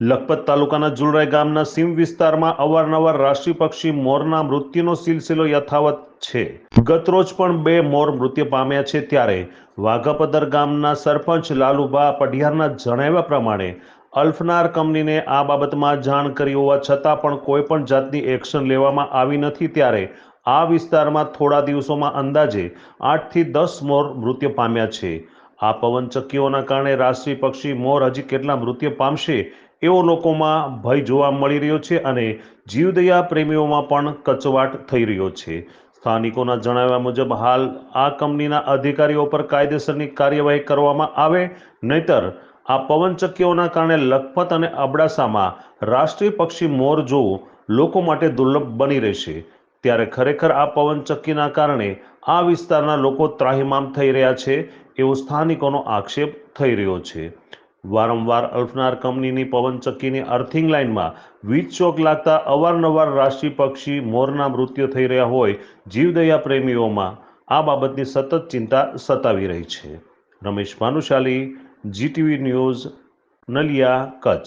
લખપત તાલુકાના જુલરાઈ ગામના સીમ વિસ્તારમાં અવારનવાર રાશિ પક્ષી મોરના મૃત્યુનો સિલસિલો યથાવત છે. ગતરોજ પણ બે મોર મૃત્યુ પામ્યા છે ત્યારે વાઘાપદર ગામના સરપંચ લાલુબા પઢિયારના જણાવ્યા પ્રમાણે અલ્ફનાર કંપનીને આ બાબતમાં જાણ કરી હોવા છતાં પણ કોઈ પણ જાતની એક્શન લેવામાં આવી નથી ત્યારે આ વિસ્તારમાં થોડા દિવસોમાં અંદાજે આઠથી દસ મોર મૃત્યુ પામ્યા છે. આ પવનચક્કીઓના કારણે રાષ્ટ્રીય પક્ષી મોર હજી કેટલા મૃત્યુ પામશે એવો લોકોમાં ભય જોવા મળી રહ્યો છે અને જીવદયા પ્રેમીઓમાં પણ કચવાટ થઈ રહ્યો છે. સ્થાનિકોના જણાવ્યા મુજબ, હાલ આ કંપનીના અધિકારીઓ પર કાયદેસરની કાર્યવાહી કરવામાં આવે, નહીતર આ પવનચક્કીઓના કારણે લખપત અને અબડાસામાં રાષ્ટ્રીય પક્ષી મોર જોવું લોકો માટે દુર્લભ બની રહેશે. ત્યારે ખરેખર આ પવનચક્કીના કારણે આ વિસ્તારના લોકો ત્રાહિમામ થઈ રહ્યા છે, એવો સ્થાનિકોનો આક્ષેપ થઈ રહ્યો છે. વારંવાર અલ્ફનાર કંપનીની પવનચક્કીની અર્થિંગ લાઇનમાં વીજ ચોક લાગતા અવારનવાર રાષ્ટ્રીય પક્ષી મોરના મૃત્યુ થઈ રહ્યા હોય જીવદયા પ્રેમીઓમાં આ બાબતની સતત ચિંતા સતાવી રહી છે. Ramesh Bhanushali, GTV news, Naliya, Kutch.